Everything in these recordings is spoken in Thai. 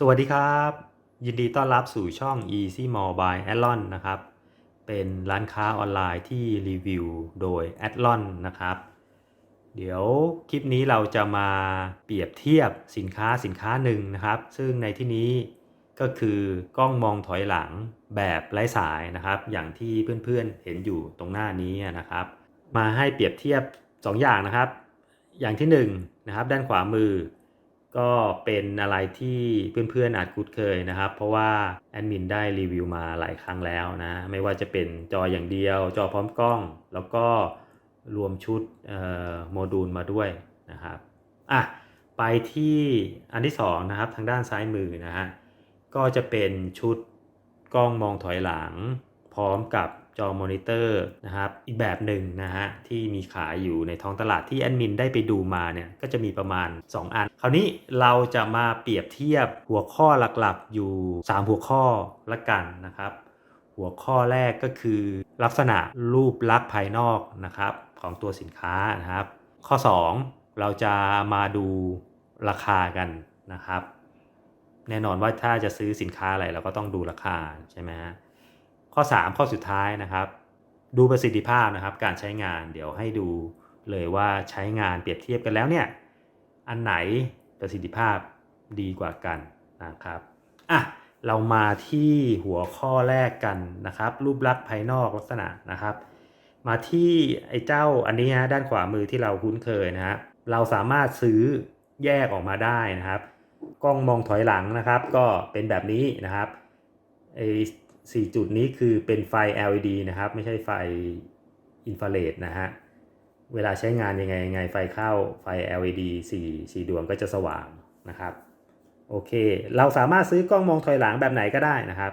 สวัสดีครับ ยินดีต้อนรับสู่ช่อง Easy Mall by Adlon นะครับ เป็นร้านค้าออนไลน์ที่รีวิวโดย Adlon นะครับ เดี๋ยวคลิปนี้เราจะมาเปรียบเทียบสินค้าสินค้าหนึ่งนะครับ ซึ่งในที่นี้ก็คือกล้องมองถอยหลังแบบไร้สายนะครับ อย่างที่เพื่อนๆเห็นอยู่ตรงหน้านี้นะครับ มาให้เปรียบเทียบ 2 อย่างนะครับ อย่างที่1นงนะครับด้านขวามือ ก็เป็นอะไรที่เพื่อนๆอาจคุ้นเคยนะครับ เพราะว่าแอดมินได้รีวิวมาหลายครั้งแล้วนะ ไม่ว่าจะเป็นจออย่างเดียว จอพร้อมกล้อง แล้วก็รวมชุดโมดูลมาด้วยนะครับอะไปที่อันที่2นะครับทางด้านซ้ายมือนะฮะก็จะเป็นชุดกล้องมองถอยหลัง พร้อมกับ จอมอนิเตอร์นะครับอีกแบบหนึ่งนะฮะที่มีขายอยู่ในท้องตลาดที่แอดมินได้ไปดูมาเนี่ยก็จะมีประมาณ 2 อัน คราวนี้เราจะมาเปรียบเทียบหัวข้อหลักๆ อยู่ 3 หัวข้อละกันนะครับ หัวข้อแรกก็คือ ลักษณะรูปลักษณ์ภายนอกนะครับของตัวสินค้านะครับ ข้อ 2 เราจะมาดูราคากันนะครับ แน่นอนว่าถ้าจะซื้อสินค้าอะไรเราก็ต้องดูราคาใช่ไหมฮะ ข้อ 3 ข้อสุดท้ายนะครับ ดูประสิทธิภาพนะครับ การใช้งานเดี๋ยวให้ดูเลยว่าใช้งานเปรียบเทียบกันแล้วเนี่ยอันไหนประสิทธิภาพดีกว่ากันนะครับอะเรามาที่หัวข้อแรกกันนะครับ รูปลักษณ์ภายนอกลักษณะนะครับ มาที่ไอ้เจ้าอันนี้ฮะด้านขวามือที่เราคุ้นเคยนะฮะเราสามารถซื้อแยกออกมาได้นะครับ กล้องมองถอยหลังนะครับ ก็เป็นแบบนี้นะครับไอ สี่จุดนี้คือเป็นไฟ LED นะครับ ไม่ใช่ไฟอินฟราเรดนะฮะ เวลาใช้งานยังไงยังไงไฟเข้าไฟ LED 4 4 ดวงก็จะสว่างนะครับ โอเค เราสามารถซื้อกล้องมองถอยหลังแบบไหนก็ได้นะครับ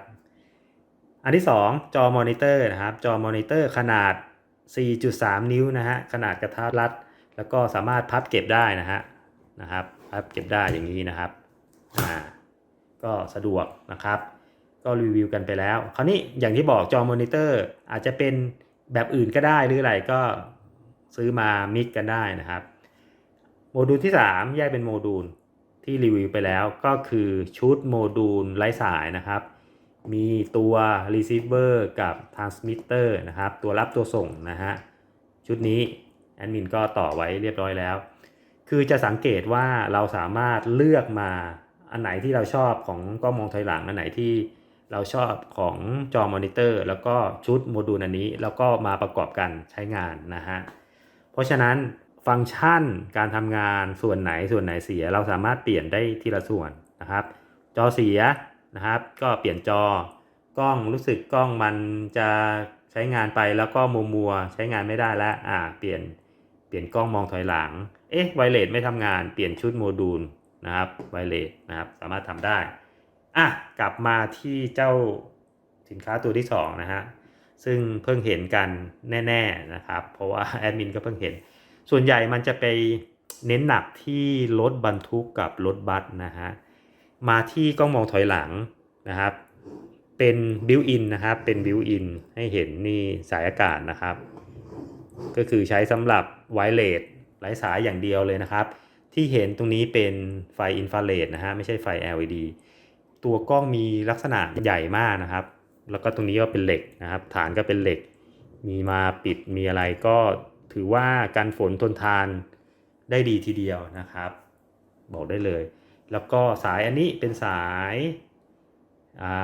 อันที่ 2 จอมอนิเตอร์นะครับ จอมอนิเตอร์ขนาด 4.3 นิ้วนะฮะ ขนาดกระทัดรัด แล้วก็สามารถพับเก็บได้นะฮะ นะครับ พับเก็บได้อย่างนี้นะครับ อ่า ก็สะดวกนะครับ ก็รีวิวกันไปแล้ว คราวนี้อย่างที่บอกจอมอนิเตอร์อาจจะเป็นแบบอื่นก็ได้หรืออะไรก็ซื้อมามิกกันได้นะครับ โมดูลที่ 3 แยกเป็นโมดูลที่รีวิวไปแล้วก็คือชุดโมดูลไร้สายนะครับ มีตัว receiver กับ transmitter นะครับ ตัวรับตัวส่งนะฮะ ชุดนี้แอดมินก็ต่อไว้เรียบร้อยแล้ว คือจะสังเกตว่าเราสามารถเลือกมาอันไหนที่เราชอบของกล้องมองถอยหลัง อันไหนที่ เราชอบของจอมอนิเตอร์ แล้วก็ชุดโมดูลอันนี้ แล้วก็มาประกอบกันใช้งานนะฮะ เพราะฉะนั้นฟังก์ชันการทำงานส่วนไหนส่วนไหนเสีย เราสามารถเปลี่ยนได้ทีละส่วนนะครับ จอเสียนะครับ ก็เปลี่ยนจอกล้องรู้สึกกล้องมันจะใช้งานไปแล้วก็มัวมัวใช้งานไม่ได้แล้วอ่า เปลี่ยนเปลี่ยนกล้องมองถอยหลัง เอ๊ะไวเลสไม่ทำงานเปลี่ยนชุดโมดูลนะครับไวเลสนะครับสามารถทำได้ อะกลับมาที่เจ้าสินค้าตัวที่สองนะฮะซึ่งเพิ่งเห็นกันแน่ๆนะครับ เพราะว่าแอดมินก็เพิ่งเห็น ส่วนใหญ่มันจะไปเน้นหนักที่รถบรรทุกกับรถบัสนะฮะมาที่กล้องมองถอยหลังนะครับ เป็นบิวอินนะครับเป็นบิวอินให้เห็นนี่สายอากาศนะครับ ก็คือใช้สำหรับไวเลสไร้สายอย่างเดียวเลยนะครับ ที่เห็นตรงนี้เป็นไฟอินฟราเรดนะฮะไม่ใช่ไฟ LED ตัวกล้องมีลักษณะใหญ่มากนะครับ แล้วก็ตรงนี้ก็เป็นเหล็กนะครับ ฐานก็เป็นเหล็ก มีมาปิดมีอะไรก็ถือว่ากันฝนทนทานได้ดีทีเดียวนะครับ บอกได้เลย แล้วก็สายอันนี้เป็นสาย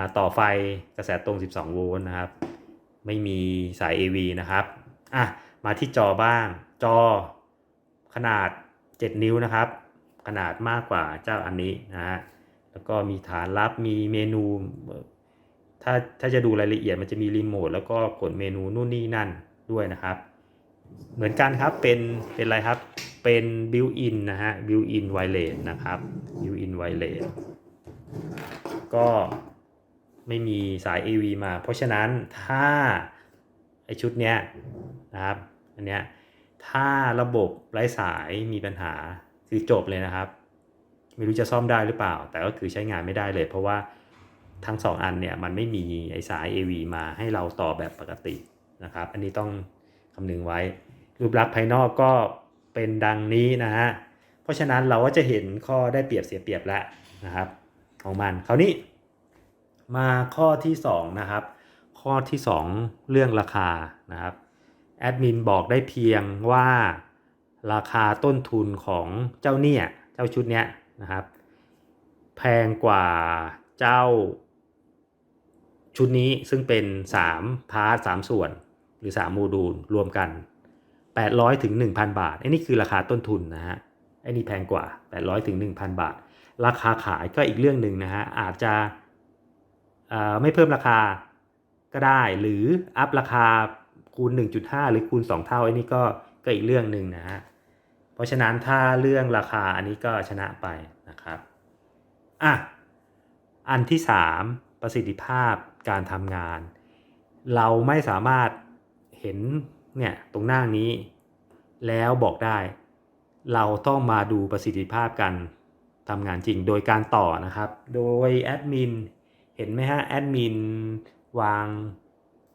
าต่อไฟกระแสตรง 12 โวลต์นะครับ ไม่มีสาย AV นะครับอะมาที่จอบ้าง จอขนาด 7 นิ้วนะครับ ขนาดมากกว่าเจ้าอันนี้นะฮะ แล้วก็มีฐานรับมีเมนู ถ้าถ้าจะดูรายละเอียดมันจะมีรีโมทแล้วก็กดเมนูนู่นนี่นั่นด้วยนะครับ เหมือนกันครับเป็นเป็นอะไรครับเป็นบิวอินนะฮะบิวอินไวเลสนะครับบิวอินไวเลสก็ไม่มีสาย AV มา เพราะฉะนั้นถ้าไอชุดเนี้ยนะครับอันเนี้ยถ้าระบบไร้สายมีปัญหาคือจบเลยนะครับ ไม่รู้จะซ่อมได้หรือเปล่า แต่ก็คือใช้งานไม่ได้เลย เพราะว่าทั้งสองอันเนี่ยมันไม่มีไอสาย AV มาให้เราต่อแบบปกตินะครับ อันนี้ต้องคำนึงไว้ รูปลักษณ์ภายนอกก็เป็นดังนี้นะฮะ เพราะฉะนั้นเราก็จะเห็นข้อได้เปรียบเสียเปรียบแล้วนะครับ ของมันคราวนี้มาข้อที่ 2 นะครับ ข้อที่ 2 เรื่องราคานะครับแอดมินบอกได้เพียงว่าราคาต้นทุนของเจ้าเนี่ย เจ้าชุดเนี้ย นะครับ แพงกว่าเจ้าชุดนี้ซึ่งเป็น 3 พาร์ท3ส่วน หรือ 3 โมดูลรวมกัน 800ถึง1,000 บาทไอ้นี่คือราคาต้นทุนนะฮะไอ้นี่แพงกว่า 800ถึง1,000 บาท ราคาขายก็อีกเรื่องหนึ่งนะฮะอาจจะไม่เพิ่มราคาก็ได้ หรืออัพราคาคูณ 1.5 หรือคูณ 2 เท่าไอ้นี่ก็ก็อีกเรื่องหนึ่งนะฮะ ราะฉะนั้นถ้าเรื่องราคาอันนี้ก็ชนะไปนะครับอะอันที่ 3 ประสิทธิภาพการทำงาน เราไม่สามารถเห็นเนี่ยตรงหน้านี้ แล้วบอกได้ เราต้องมาดูประสิทธิภาพการทำงานจริงโดยการต่อนะครับ โดยแอดมินเห็นไหมฮะแอดมินวาง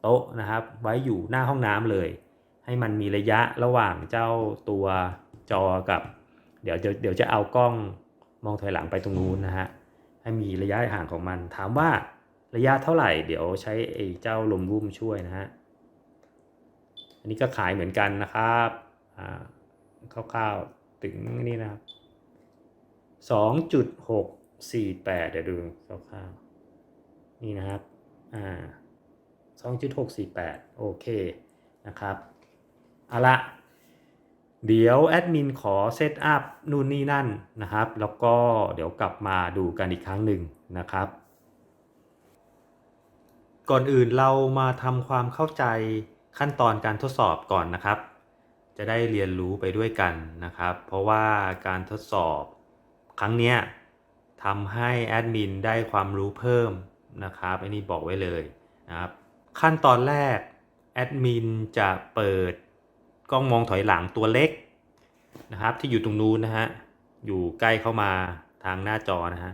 โต๊ะนะครับ ไว้อยู่หน้าห้องน้ำเลย ให้มันมีระยะระหว่างเจ้าตัว จอกับ เดี๋ยวจะเดี๋ยวจะเอากล้องมองถอยหลังไปตรงนู้นนะฮะให้มีระยะห่างของมัน ถามว่าระยะเท่าไหร่ เดี๋ยวใช้ไอ้เจ้าลมรุ่มช่วยนะฮะอันนี้ก็ขายเหมือนกันนะครับอ่าคร่าวๆถึงนี่นะครับสองจุดหกสี่แปดเดี๋ยวดูคร่าวๆนี่นะครับอ่าสองจุดหกสี่แปดโอเคนะครับเอาละ เดี๋ยวแอดมินขอเซตอัพนู่นนี่นั่นนะครับ แล้วก็เดี๋ยวกลับมาดูกันอีกครั้งหนึ่งนะครับ ก่อนอื่นเรามาทำความเข้าใจขั้นตอนการทดสอบก่อนนะครับ จะได้เรียนรู้ไปด้วยกันนะครับ เพราะว่าการทดสอบครั้งเนี้ยทำให้แอดมินได้ความรู้เพิ่มนะครับอันนี้บอกไว้เลยนะครับ ขั้นตอนแรกแอดมินจะเปิด กล้องมองถอยหลังตัวเล็กนะครับ ที่อยู่ตรงนู้นนะฮะอยู่ใกล้เข้ามาทางหน้าจอนะฮะ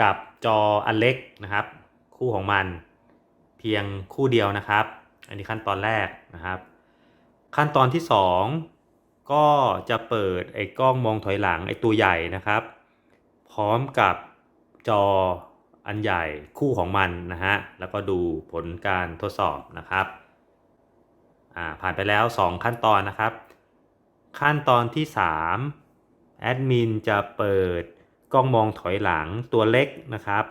กับจออันเล็กนะครับ คู่ของมันเพียงคู่เดียวนะครับ อันนี้ขั้นตอนแรกนะครับ ขั้นตอนที่ 2 ก็จะเปิดไอ้กล้องมองถอยหลังไอ้ตัวใหญ่นะครับ พร้อมกับจออันใหญ่คู่ของมันนะฮะแล้วก็ดูผลการทดสอบนะครับ อ่าผ่านไปแล้ว 2 ขั้นตอนนะครับ ขั้นตอนที่3แอดมินจะเปิดกล้องมองถอยหลังตัวเล็กนะครับ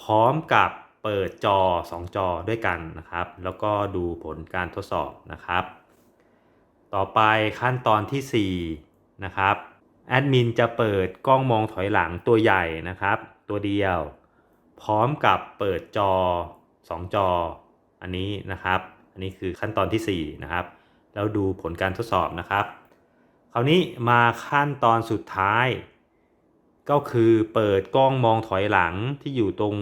พร้อมกับเปิดจอ 2 จอด้วยกันนะครับ แล้วก็ดูผลการทดสอบนะครับ ต่อไปขั้นตอนที่4นะครับแอดมินจะเปิดกล้องมองถอยหลังตัวใหญ่นะครับ ตัวเดียว พร้อมกับเปิดจอ 2 จออันนี้นะครับ อันนี้คือขั้นตอนที่ 4 นะครับ แล้วดูผลการทดสอบนะครับ คราวนี้มาขั้นตอนสุดท้าย ก็คือเปิดกล้องมองถอยหลังที่อยู่ตรง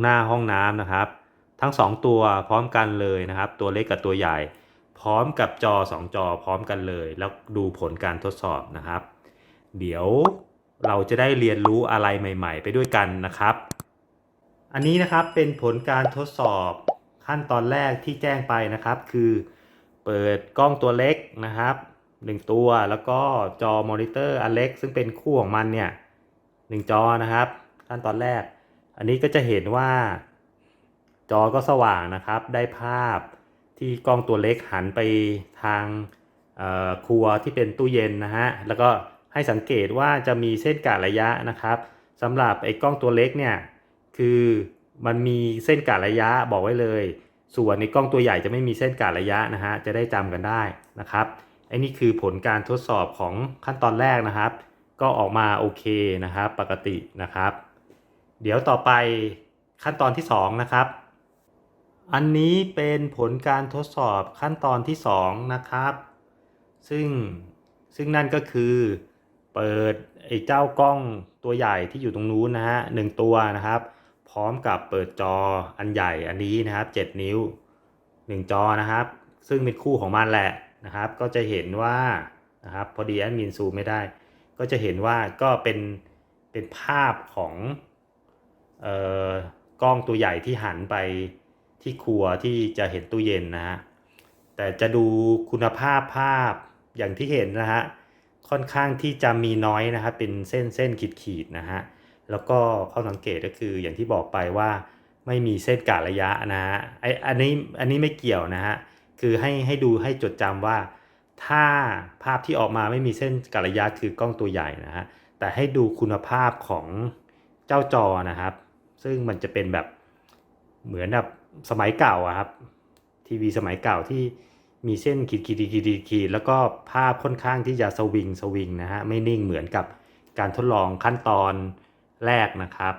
หน้าห้องน้ำนะครับ ทั้ง 2 ตัวพร้อมกันเลยนะครับ ตัวเล็กกับตัวใหญ่ พร้อมกับจอ 2 จอพร้อมกันเลย แล้วดูผลการทดสอบนะครับ เดี๋ยวเราจะได้เรียนรู้อะไรใหม่ ๆ ไปด้วยกันนะครับ อันนี้นะครับเป็นผลการทดสอบ ขั้นตอนแรกที่แจ้งไปนะครับ คือเปิดกล้องตัวเล็กนะครับ 1 ตัวแล้วก็จอมอนิเตอร์อันเล็ก ซึ่งเป็นคู่ของมันเนี่ยหนึ่งจอนะครับ ขั้นตอนแรก อันนี้ก็จะเห็นว่า จอก็สว่างนะครับ ได้ภาพที่กล้องตัวเล็กหันไปทางครัวที่เป็นตู้เย็นนะฮะแล้วก็ให้สังเกตว่าจะมีเส้นกะระยะนะครับสำหรับไอ้กล้องตัวเล็กเนี่ยคือ มันมีเส้นกะระยะบอกไว้เลย ส่วนในกล้องตัวใหญ่จะไม่มีเส้นกะระยะนะฮะจะได้จำกันได้นะครับไอ้นี่คือผลการทดสอบของขั้นตอนแรกนะครับ ก็ออกมาโอเคนะครับปกตินะครับ เดี๋ยวต่อไปขั้นตอนที่ 2 นะครับ อันนี้เป็นผลการทดสอบขั้นตอนที่ 2 นะครับ ซึ่งซึ่งนั่นก็คือเปิดไอ้เจ้ากล้องตัวใหญ่ที่อยู่ตรงนู้นนะฮะหนึ่งตัวนะครับ ร้อมกับเปิดจออันใหญ่อันนี้นะครับ 7 นิ้ว 1 จอนะครับ ซึ่งเป็นคู่ของมันแหละนะครับ ก็จะเห็นว่านะครับพอดีแอดมินซูมไม่ได้ ก็จะเห็นว่าก็เป็นเป็นภาพของเอ่อกล้องตัวใหญ่ที่หันไปที่ครัวที่จะเห็นตู้เย็นนะฮะแต่จะดูคุณภาพภาพอย่างที่เห็นนะฮะค่อนข้างที่จะมีน้อยนะครับ เป็นเส้นเส้นขีดขีดนะฮะ แล้วก็ข้อสังเกตก็คืออย่างที่บอกไปว่าไม่มีเส้นกะระยะนะฮะไออันนี้อันนี้ไม่เกี่ยวนะฮะคือให้ให้ดูให้จดจำว่า ถ้าภาพที่ออกมาไม่มีเส้นกะระยะคือกล้องตัวใหญ่นะฮะแต่ให้ดูคุณภาพของเจ้าจอนะครับ ซึ่งมันจะเป็นแบบเหมือนแบบสมัยเก่าอะครับทีวีสมัยเก่าที่มีเส้นขีดขีดขีดขีดขีดแล้วก็ภาพค่อนข้างที่จะสวิงสวิงนะฮะไม่นิ่งเหมือนกับการทดลองขั้นตอน แรกนะครับ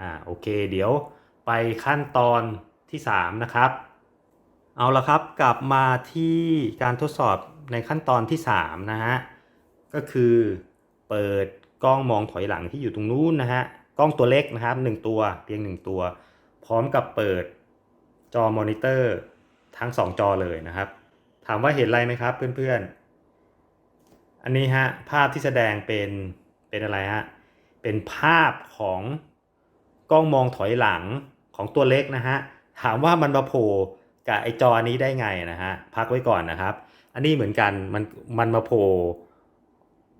อ่าโอเค เดี๋ยวไปขั้นตอนที่ 3 นะครับ เอาละครับกลับมาที่การทดสอบในขั้นตอนที่ 3 นะฮะ ก็คือเปิดกล้องมองถอยหลังที่อยู่ตรงนู้นนะฮะ กล้องตัวเล็กนะครับหนึ่งตัวเพียงหนึ่งตัว พร้อมกับเปิดจอมอนิเตอร์ทั้ง 2 จอเลยนะครับ ถามว่าเห็นอะไรไหมครับเพื่อนๆ อันนี้ฮะภาพที่แสดงเป็นเป็นอะไรฮะ เป็นภาพของกล้องมองถอยหลังของตัวเล็กนะฮะ ถามว่ามันมาโผล่กับไอจอนี้ได้ไงนะฮะ พักไว้ก่อนนะครับ อันนี้เหมือนกันมันมันมาโผล่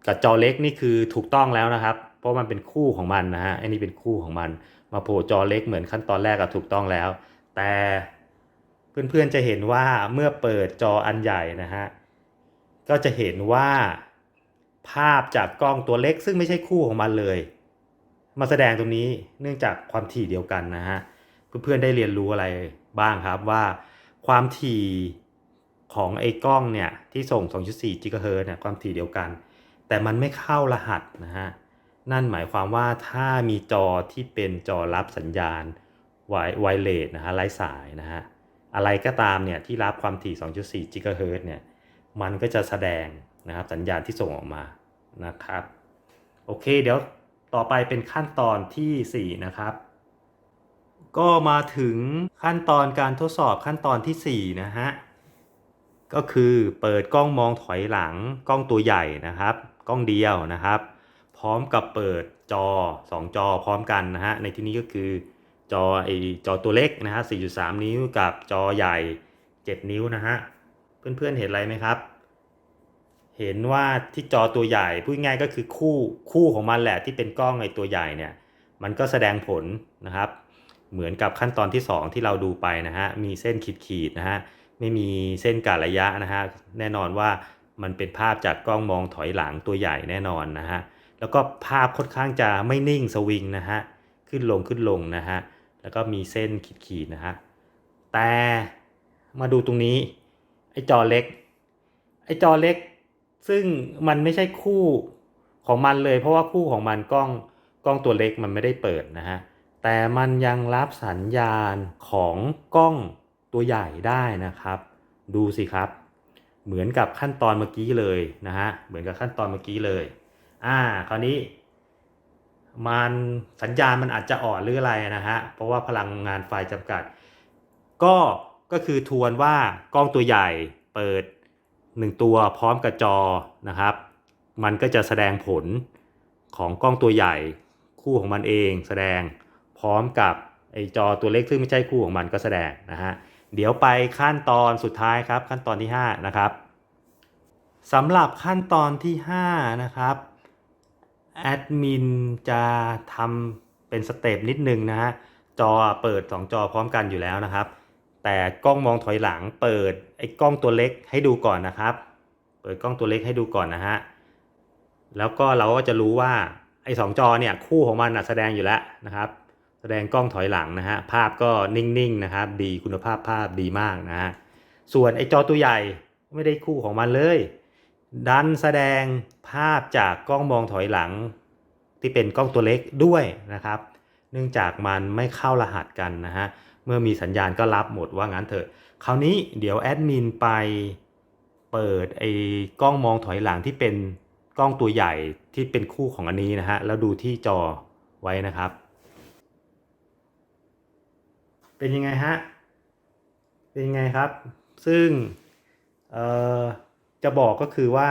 กับจอเล็กนี่คือถูกต้องแล้วนะครับ เพราะมันเป็นคู่ของมันนะฮะอันนี้เป็นคู่ของมัน มาโผล่จอเล็กเหมือนขั้นตอนแรกก็ถูกต้องแล้ว แต่เพื่อนๆจะเห็นว่าเมื่อเปิดจออันใหญ่นะฮะก็จะเห็นว่าภาพจากกล้องตัวเล็กซึ่งไม่ใช่คู่ของมันเลย มาแสดงตรงนี้เนื่องจากความถี่เดียวกันนะฮะเพื่อนๆได้เรียนรู้อะไรบ้างครับว่าความถี่ของไอ้กล้องเนี่ยที่ส่ง 2.4 กิกะเฮิร์ตเนี่ยความถี่เดียวกัน แต่มันไม่เข้ารหัสนะฮะนั่นหมายความว่าถ้ามีจอที่เป็นจอรับสัญญาณไวไวเลสนะฮะไร้สายนะฮะอะไรก็ตามเนี่ยที่รับความถี่ 2.4 กิกะเฮิรตเนี่ยมันก็จะแสดงนะครับสัญญาณที่ส่งออกมานะครับ โอเคเดี๋ยว ต่อไปเป็นขั้นตอนทีสี่ 4 นะครับ ก็มาถึงขั้นตอนการทดสอบขั้นตอนทีสี่ 4 นะฮะ ก็คือเปิดกล้องมองถอยหลังกล้องตัวใหญ่นะครับ กล้องเดียวนะครับ พร้อมกับเปิดจอ 2 จอพร้อมกันนะฮะ ในที่นี้ก็คือจอไอจอตัวเล็กนะฮะ 4.3 นิ้วกับจอใหญ่ 7 นิ้วนะฮะ เพื่อนๆเห็นอะไรไหมครับ เห็นว่าที่จอตัวใหญ่พูดง่ายก็คือคู่คู่ของมันแหละที่เป็นกล้องไอตัวใหญ่เนี่ยมันก็แสดงผลนะครับ เหมือนกับขั้นตอนที่ 2 ที่เราดูไปนะฮะมีเส้นขีดๆนะฮะไม่มีเส้นกะระยะนะฮะแน่นอนว่ามันเป็นภาพจากกล้องมองถอยหลังตัวใหญ่แน่นอนนะฮะแล้วก็ภาพค่อนข้างจะไม่นิ่งสวิงนะฮะขึ้นลงขึ้นลงนะฮะแล้วก็มีเส้นขีดๆนะฮะแต่มาดูตรงนี้ไอ้จอเล็กไอ้จอเล็ก ซึ่งมันไม่ใช่คู่ของมันเลย เพราะว่าคู่ของมันกล้องกล้องตัวเล็กมันไม่ได้เปิดนะฮะแต่มันยังรับสัญญาณของกล้องตัวใหญ่ได้นะครับ ดูสิครับ เหมือนกับขั้นตอนเมื่อกี้เลยนะฮะเหมือนกับขั้นตอนเมื่อกี้เลยอ่าคราวนี้มันสัญญาณมันอาจจะอ่อนหรืออะไรนะฮะ เพราะว่าพลังงานไฟจำกัด ก็ก็คือทวนว่ากล้องตัวใหญ่เปิด 1 ตัวพร้อมกับจอนะครับ มันก็จะแสดงผลของกล้องตัวใหญ่คู่ของมันเองแสดงพร้อมกับไอจอตัวเล็กซึ่งไม่ใช่คู่ของมันก็แสดงนะฮะเดี๋ยวไปขั้นตอนสุดท้ายครับขั้นตอนที่ 5 นะครับสำหรับขั้นตอนที่ 5 นะครับแอดมินจะทำเป็นสเต็ปนิดนึงนะฮะจอเปิด 2 จอพร้อมกันอยู่แล้วนะครับ แต่กล้องมองถอยหลังเปิดไอ้กล้องตัวเล็กให้ดูก่อนนะครับ เปิดกล้องตัวเล็กให้ดูก่อนนะฮะแล้วก็เราก็จะรู้ว่าไอ้สองจอเนี่ยคู่ของมันแสดงอยู่แล้วนะครับ แสดงกล้องถอยหลังนะฮะภาพก็นิ่งๆนะครับ ดีคุณภาพภาพดีมากนะฮะส่วนไอ้จอตัวใหญ่ไม่ได้คู่ของมันเลย ดันแสดงภาพจากกล้องมองถอยหลัง ที่เป็นกล้องตัวเล็กด้วยนะครับ เนื่องจากมันไม่เข้ารหัสกันนะฮะ เมื่อมีสัญญาณก็รับหมดว่างั้นเถอะ คราวนี้เดี๋ยวแอดมินไปเปิดไอ้กล้องมองถอยหลังที่เป็นกล้องตัวใหญ่ที่เป็นคู่ของอันนี้นะฮะ แล้วดูที่จอไว้นะครับ เป็นยังไงฮะ เป็นยังไงครับ ซึ่งเอ่อจะบอกก็คือว่า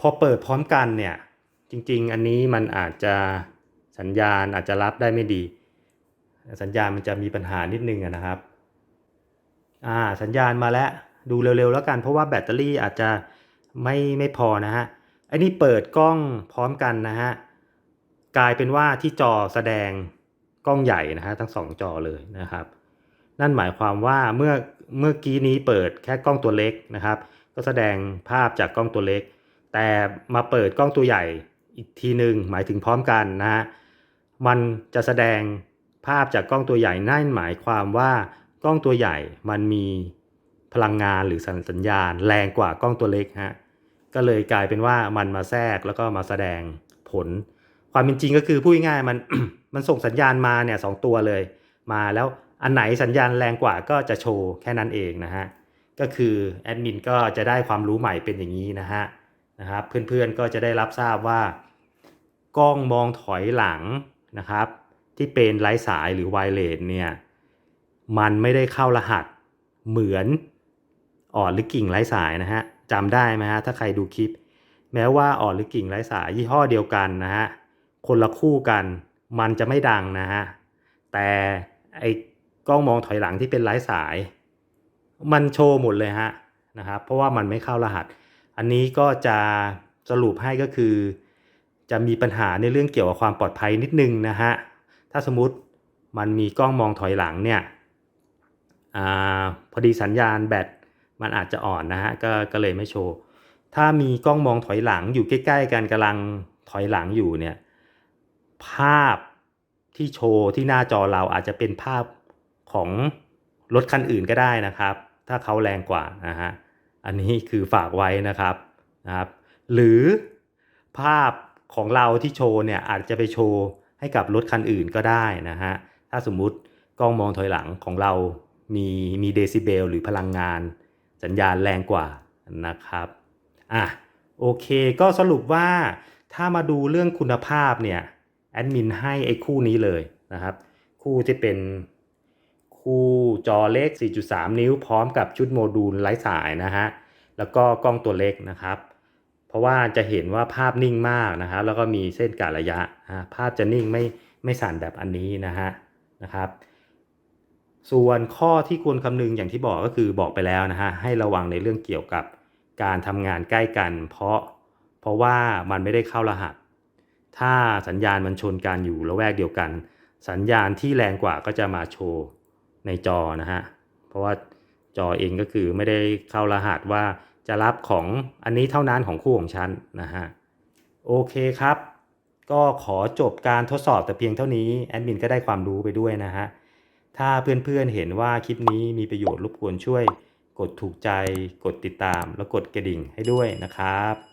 พอเปิดพร้อมกันเนี่ย จริง ๆ อันนี้มันอาจจะสัญญาณอาจจะรับได้ไม่ดี สัญญาณมันจะมีปัญหานิดนึงนะครับอ่าสัญญาณมาแล้วดูเร็วๆแล้วกัน เพราะว่าแบตเตอรี่อาจจะไม่ไม่พอนะฮะอันนี้เปิดกล้องพร้อมกันนะฮะกลายเป็นว่าที่จอแสดงกล้องใหญ่นะฮะทั้งสองจอเลยนะครับ นั่นหมายความว่าเมื่อเมื่อกี้นี้เปิดแค่กล้องตัวเล็กนะครับ ก็แสดงภาพจากกล้องตัวเล็ก แต่มาเปิดกล้องตัวใหญ่อีกทีหนึ่งหมายถึงพร้อมกันนะฮะมันจะแสดง ภาพจากกล้องตัวใหญ่นั่นหมายความว่ากล้องตัวใหญ่มันมีพลังงานหรือสัญญาณ แรงกว่ากล้องตัวเล็กฮะก็เลยกลายเป็นว่ามันมาแทรกแล้วก็มาแสดงผล ความเป็นจริงก็คือพูดง่ายมันมันส่งสัญญาณมาเนี่ยสองตัวเลย มาแล้วอันไหนสัญญาณแรงกว่าก็จะโชว์แค่นั้นเองนะฮะก็คือแอดมินก็จะได้ความรู้ใหม่เป็นอย่างนี้นะฮะนะครับเพื่อนๆก็จะได้รับทราบว่ากล้องมองถอยหลังนะครับ ที่เป็นไร้สายหรือไวเลสเนี่ยมันไม่ได้เข้ารหัสเหมือนอ่อนหรือกิ่งไร้สายนะฮะจำได้ไหมฮะถ้าใครดูคลิป แม้ว่าอ่อนหรือกิ่งไร้สายยี่ห้อเดียวกันนะฮะคนละคู่กันมันจะไม่ดังนะฮะแต่ไอ้กล้องมองถอยหลังที่เป็นไร้สาย มันโชว์หมดเลยฮะนะครับเพราะว่ามันไม่เข้ารหัส อันนี้ก็จะสรุปให้ก็คือ จะมีปัญหาในเรื่องเกี่ยวกับความปลอดภัยนิดนึงนะฮะ ถ้าสมมติมันมีกล้องมองถอยหลังเนี่ยอพอดีสัญญาณแบตมันอาจจะอ่อนนะฮะก็ก็เลยไม่โชว์ ถ้ามีกล้องมองถอยหลังอยู่ใกล้ ๆกันกำลังถอยหลังอยู่เนี่ยภาพที่โชว์ที่หน้าจอเราอาจจะเป็นภาพของรถคันอื่นก็ได้นะครับ ถ้าเขาแรงกว่านะฮะอันนี้คือฝากไว้นะครับนะครับ หรือภาพของเราที่โชว์เนี่ยอาจจะไปโชว์ ให้กับรถคันอื่นก็ได้นะฮะ ถ้าสมมุติกล้องมองถอยหลังของเรามีมีเดซิเบลหรือพลังงาน สัญญาณแรงกว่านะครับ อะโอเคก็สรุปว่าถ้ามาดูเรื่องคุณภาพเนี่ยแอดมินให้ไอ้คู่นี้เลยนะครับ คู่ที่เป็นคู่จอเล็ก 4.3 นิ้วพร้อมกับชุดโมดูลไร้สายนะฮะ แล้วก็กล้องตัวเล็กนะครับ เพราะว่าจะเห็นว่าภาพนิ่งมากนะครับแล้วก็มีเส้นกะระยะนะภาพจะนิ่งไม่ไม่สั่นแบบอันนี้นะฮะนะครับ ส่วนข้อที่ควรคำนึงอย่างที่บอกก็คือบอกไปแล้วนะฮะให้ระวังในเรื่องเกี่ยวกับการทำงานใกล้กัน เพราะเพราะว่ามันไม่ได้เข้ารหัส ถ้าสัญญาณมันชนกันอยู่ละแวกเดียวกัน สัญญาณที่แรงกว่าก็จะมาโชว์ในจอนะฮะเพราะว่าจอเองก็คือไม่ได้เข้ารหัสว่า จะรับของอันนี้เท่านั้นของคู่ของฉันนะฮะโอเคครับ ก็ขอจบการทดสอบแต่เพียงเท่านี้แอดมินก็ได้ความรู้ไปด้วยนะฮะถ้าเพื่อนๆเห็นว่าคลิปนี้มีประโยชน์รบกวนช่วย กดถูกใจ กดติดตาม แล้วกดกระดิ่งให้ด้วยนะครับ